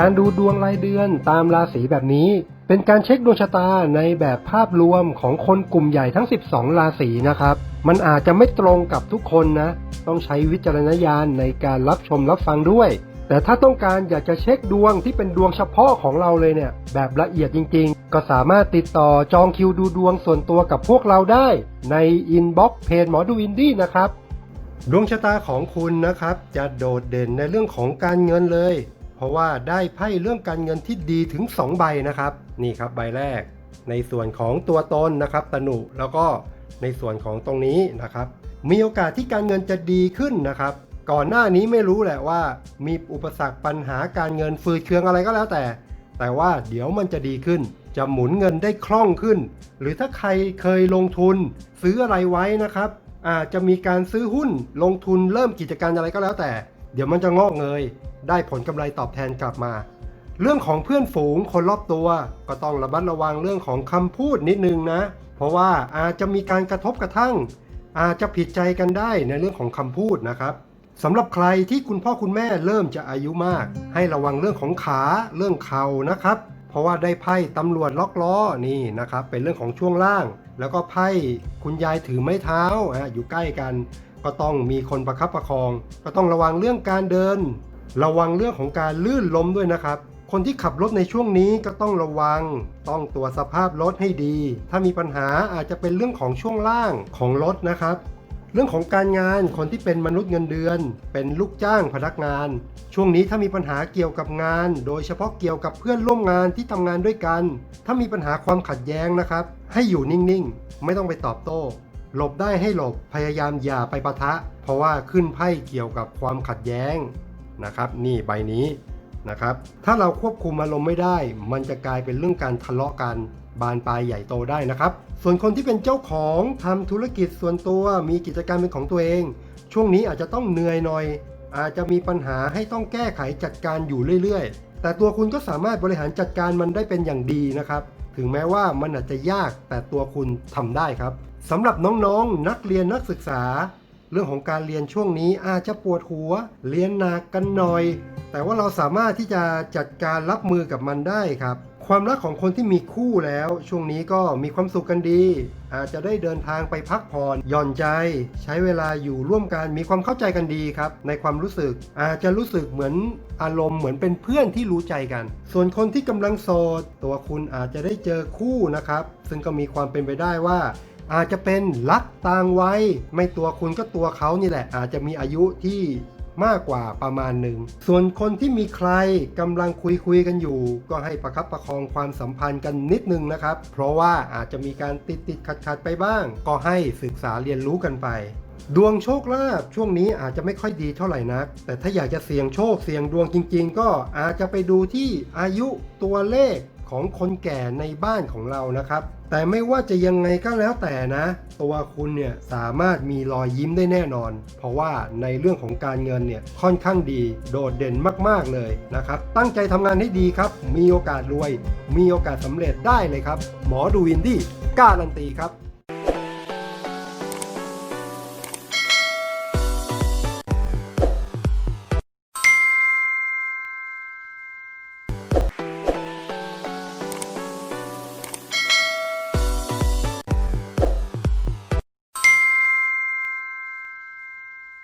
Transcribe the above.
การดูดวงรายเดือนตามราศีแบบนี้ เป็นการเช็คดวงชะตาในแบบภาพรวมของคนกลุ่มใหญ่ทั้ง 12 ราศีนะครับ มันอาจจะไม่ตรงกับทุกคนนะ ต้องใช้วิจารณญาณในการรับชมรับฟังด้วย แต่ถ้าต้องการอยากจะเช็คดวงที่เป็นดวงเฉพาะของเราเลยเนี่ย แบบละเอียดจริงๆ ก็สามารถติดต่อจองคิวดูดวงส่วนตัวกับพวกเราได้ ในอินบ็อกซ์เพจหมอดูอินดี้นะครับดวงชะตาของคุณนะครับ จะโดดเด่นในเรื่องของการเงินเลย เพราะว่าได้ไพ่เรื่องการเงินที่ดีถึง 2 ใบนะครับ นี่ครับใบแรก ในส่วนของตัวตนนะครับตนุแล้วก็ในส่วนของตรงนี้นะครับ มีโอกาสที่การเงินจะดีขึ้นนะครับ ก่อนหน้านี้ไม่รู้แหละว่า มีอุปสรรคปัญหาการเงินฟืดเคืองอะไรก็แล้วแต่ แต่ว่าเดี๋ยวมันจะดีขึ้น จะหมุนเงินได้คล่องขึ้น หรือถ้าใครเคยลงทุน ซื้ออะไรไว้นะครับอาจจะมีการซื้อหุ้นลงทุนเริ่มกิจการอะไรก็แล้วแต่ เดี๋ยวมันจะงอกเงย ได้ผลกำไรตอบแทนกลับมา เรื่องของเพื่อนฝูงคนรอบตัว ก็ต้องระมัดระวังเรื่องของคำพูดนิดนึงนะ เพราะว่าอาจจะมีการกระทบกระทั่ง อาจจะผิดใจกันได้ในเรื่องของคำพูดนะครับสำหรับใครที่คุณพ่อคุณแม่เริ่มจะอายุมาก ให้ระวังเรื่องของขาเรื่องเข่านะครับ เพราะว่าได้ไพ่ตำรวจล็อกล้อนี่นะครับ เป็นเรื่องของช่วงล่าง แล้วก็ไพ่คุณยายถือไม้เท้าอยู่ใกล้กัน ก็ต้องมีคนประคับประคอง ก็ต้องระวังเรื่องการเดิน ระวังเรื่องของการลื่นล้มด้วยนะครับ คนที่ขับรถในช่วงนี้ก็ต้องระวัง ต้องตรวจสภาพรถให้ดี ถ้ามีปัญหาอาจจะเป็นเรื่องของช่วงล่างของรถนะครับ เรื่องของการงานคนที่เป็นมนุษย์เงินเดือน เป็นลูกจ้างพนักงาน ช่วงนี้ถ้ามีปัญหาเกี่ยวกับงาน โดยเฉพาะเกี่ยวกับเพื่อนร่วมงานที่ทำงานด้วยกัน ถ้ามีปัญหาความขัดแย้งนะครับ ให้อยู่นิ่งๆ ไม่ต้องไปตอบโต้ หลบได้ให้หลบพยายามอย่าไปปะทะ เพราะว่าขึ้นไพ่เกี่ยวกับความขัดแย้งนะครับ นี่ใบนี้นะครับ ถ้าเราควบคุมอารมณ์ไม่ได้ มันจะกลายเป็นเรื่องการทะเลาะกันบานปลายใหญ่โตได้นะครับ ส่วนคนที่เป็นเจ้าของทำธุรกิจส่วนตัวมีกิจการเป็นของตัวเอง ช่วงนี้อาจจะต้องเหนื่อยหน่อย อาจจะมีปัญหาให้ต้องแก้ไขจัดการอยู่เรื่อยๆ แต่ตัวคุณก็สามารถบริหารจัดการมันได้เป็นอย่างดีนะครับ ถึงแม้ว่ามันอาจจะยากแต่ตัวคุณทำได้ครับสำหรับน้องๆนักเรียนนักศึกษา เรื่องของการเรียนช่วงนี้อาจจะปวดหัว เรียนหนักกันหน่อย แต่ว่าเราสามารถที่จะจัดการรับมือกับมันได้ครับ ความรักของคนที่มีคู่แล้ว ช่วงนี้ก็มีความสุขกันดี อาจจะได้เดินทางไปพักผ่อนหย่อนใจ ใช้เวลาอยู่ร่วมกันมีความเข้าใจกันดีครับ ในความรู้สึก อาจจะรู้สึกเหมือนอารมณ์เหมือนเป็นเพื่อนที่รู้ใจกัน ส่วนคนที่กำลังโสดตัวคุณอาจจะได้เจอคู่นะครับ ซึ่งก็มีความเป็นไปได้ว่าอาจจะเป็นรักต่างวัยไม่ตัวคุณก็ตัวเขานี่แหละ อาจจะมีอายุที่ มากกว่าประมาณหนึ่ง ส่วนคนที่มีใครกำลังคุยคุยกันอยู่ ก็ให้ประคับประคองความสัมพันธ์กันนิดนึงนะครับ เพราะว่าอาจจะมีการติดติดขัดขัดไปบ้าง ก็ให้ศึกษาเรียนรู้กันไป ดวงโชคลาภช่วงนี้อาจจะไม่ค่อยดีเท่าไหร่นัก แต่ถ้าอยากจะเสี่ยงโชคเสี่ยงดวงจริง ๆ ก็อาจจะไปดูที่อายุตัวเลข ของคนแก่ในบ้านของเรานะครับ แต่ไม่ว่าจะยังไงก็แล้วแต่นะ ตัวคุณเนี่ยสามารถมีรอยยิ้มได้แน่นอน เพราะว่าในเรื่องของการเงินเนี่ยค่อนข้างดีโดดเด่นมากๆเลยนะครับ ตั้งใจทำงานให้ดีครับ มีโอกาสรวย มีโอกาสสำเร็จได้เลยครับ หมอดูวินดี้การันตีครับ